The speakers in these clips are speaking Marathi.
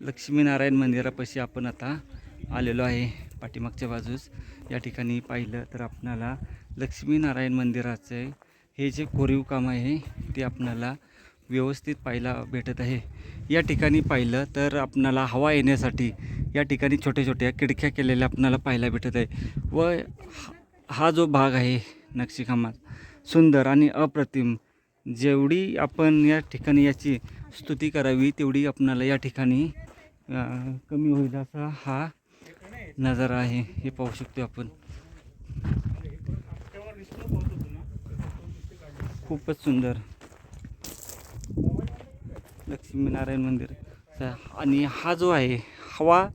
लक्ष्मीनारायण मंदिरापाशी आपण आता आलेलो आहे पाठीमागच्या बाजूस. या ठिकाणी पाहिलं तर आपणाला लक्ष्मीनारायण मंदिराचे हे जे कोरीव काम आहे ते आपणाला व्यवस्थित पाहायला भेटत आहे. या ठिकाणी पाहिलं तर आपणाला हवा येण्यासाठी या ठिकाणी छोट्या छोट्या खिडक्या केलेल्या आपणाला पाहायला भेटत आहे. व हा- जो भाग आहे नक्षीकामात सुंदर आणि अप्रतिम जेवढी आपण या ठिकाणी याची स्तुती करावी तेवढी आपणाला या ठिकाणी कमी होईल असा हा नजारा आहे. हे पाहू शकतो आपण. खूपच सुंदर. लक्ष्मीनारायण मंदिर. आणि हा जो आहे हवा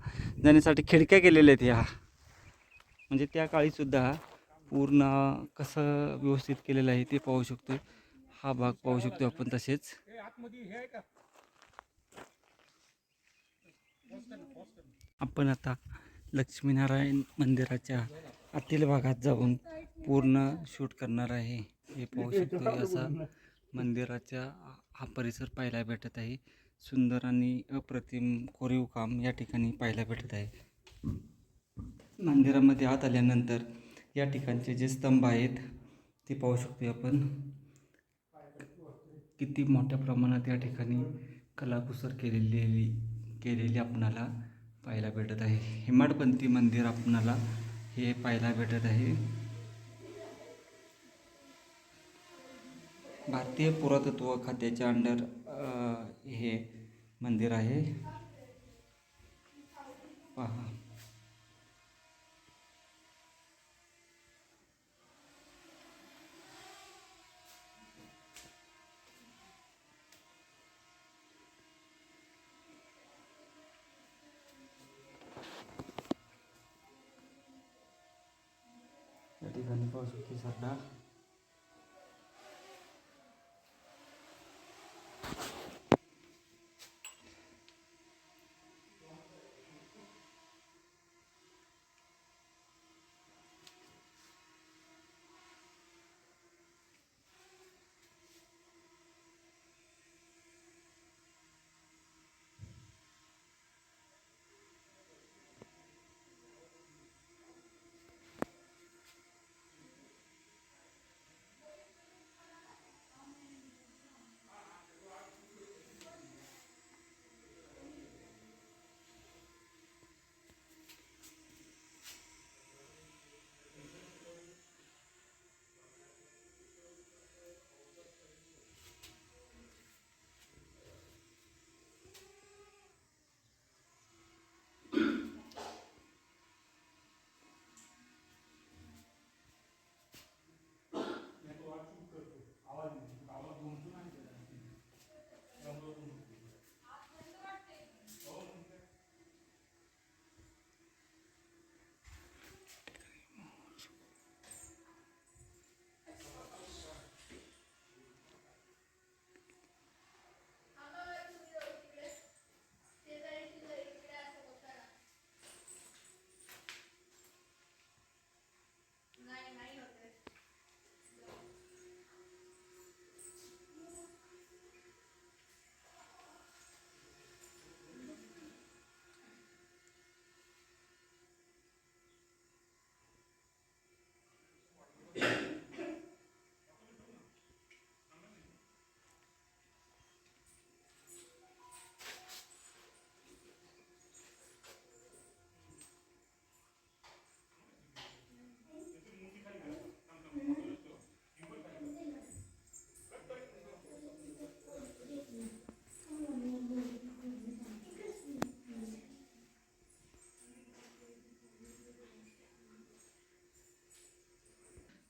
जाण्यासाठी खिडक्या केलेल्या आहेत ह्या. म्हणजे त्या काळीसुद्धा पूर्ण कसं व्यवस्थित केलेलं आहे ते पाहू शकतो हा भाग पाहू शकतो आपण तसेच. आपण आता लक्ष्मीनारायण मंदिराच्या आतील भागात जाऊन पूर्ण शूट करणार आहे. हे पाहू शकतो असा मंदिराच्या हा परिसर पाहायला भेटत आहे. सुंदर आणि अप्रतिम कोरीव काम या ठिकाणी पाहायला भेटत आहे. मंदिरामध्ये आत आल्यानंतर या ठिकाणचे जे स्तंभ आहेत ते पाहू शकतो आपण. किती मोठ्या प्रमाणात या ठिकाणी कलाकुसर केलेली केलेली आपणाला पाहायला भेटत आहे. हेमाडपंथी मंदिर आपणाला हे पाहायला भेटत आहे. भारतीय पुरातत्व खात्याच्या अंडर हे मंदिर आहे. पहा. या ठिकाणी पाहू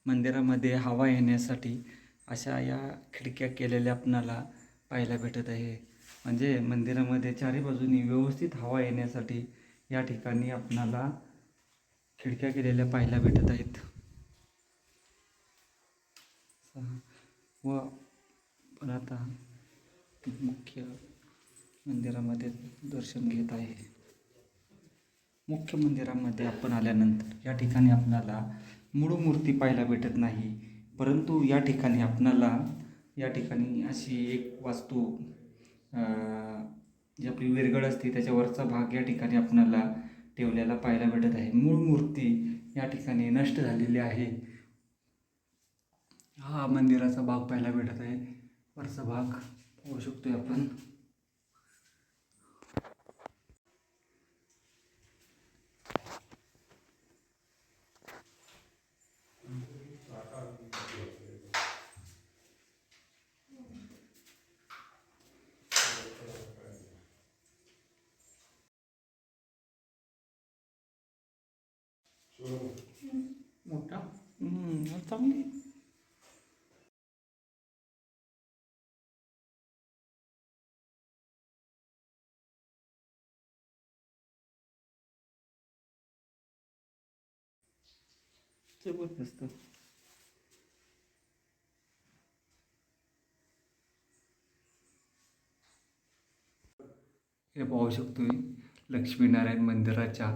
मंदिरामध्ये हवा येण्यासाठी अशा या खिडक्या केलेल्या आपणाला पाहायला भेटत आहे. म्हणजे मंदिरामध्ये चारी बाजूनी व्यवस्थित हवा येण्यासाठी या ठिकाणी आपणाला खिडक्या केलेल्या पाहायला भेटत आहेत. व पण आता मुख्य मंदिरामध्ये दर्शन घेत आहे. मुख्य मंदिरामध्ये आपण आल्यानंतर या ठिकाणी आपणाला मूळ मूर्ती पाहायला भेटत नाही. परंतु या ठिकाणी आपणाला या ठिकाणी अशी एक वास्तू जी आपली विरगळ असते त्याच्यावरचा भाग या ठिकाणी आपणाला ठेवलेला पाहायला भेटत आहे. मूळ मूर्ती या ठिकाणी नष्ट झालेली आहे. हा मंदिराचा भाग पाहायला भेटत आहे. वरचा भाग पाहू शकतोय आपण. मोठा. हम्म, चांगली. जबरदस्त. हे पाहू शकतोय लक्ष्मीनारायण मंदिराच्या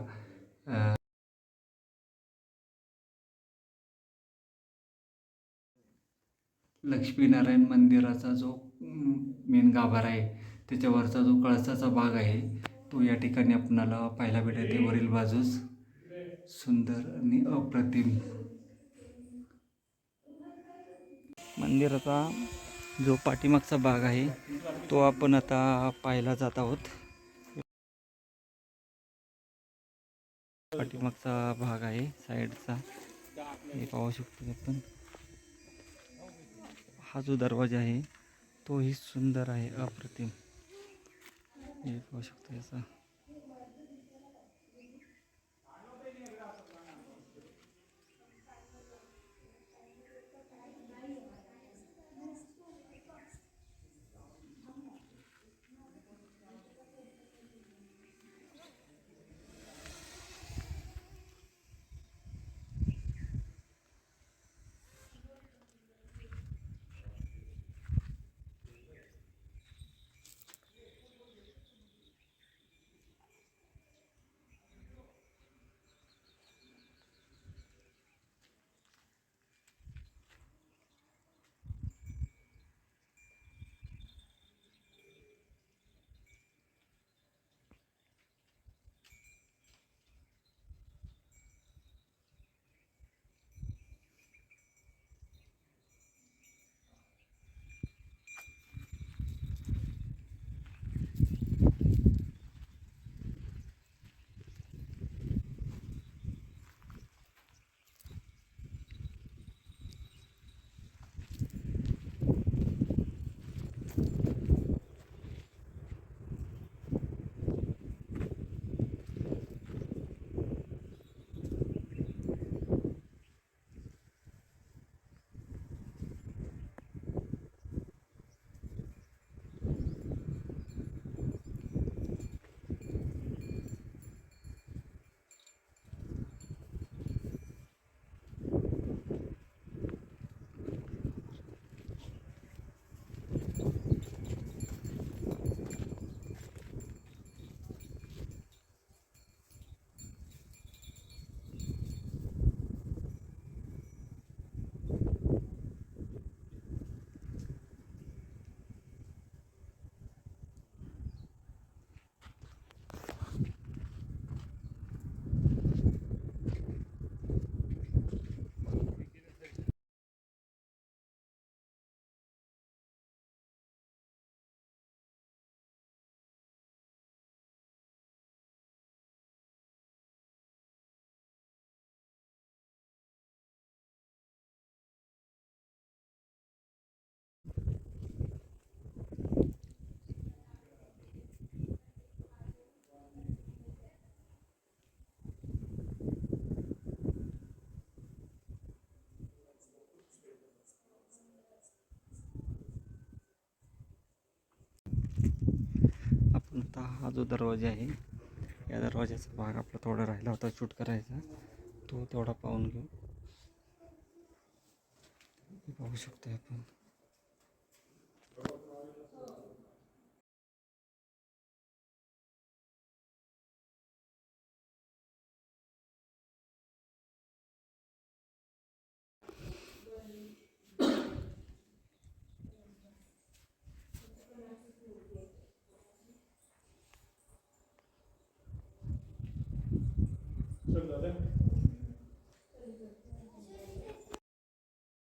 लक्ष्मीनारायण मंदिराचा जो मेन गाभारा आहे त्याच्यावरचा जो कळसाचा भाग आहे तो या ठिकाणी आपणाला पाहायला भेटते वरील बाजूस सुंदर आणि अप्रतिम. मंदिराचा जो पाठीमागचा भाग आहे तो आपण आता पाहायला जात आहोत. पाठीमागचा भाग आहे साईडचा. हे पाहू शकतो आपण. हा जो दरवाजा आहे तोही सुंदर आहे अप्रतिम. हे पाहू शकतो याचा. हा जो दरवाजा आहे या दरवाजाचा भाग आपला थोडा राहिला होता शूट करायचा. तो तेवढा पाहून घेऊ. पाहू शकतो आपण.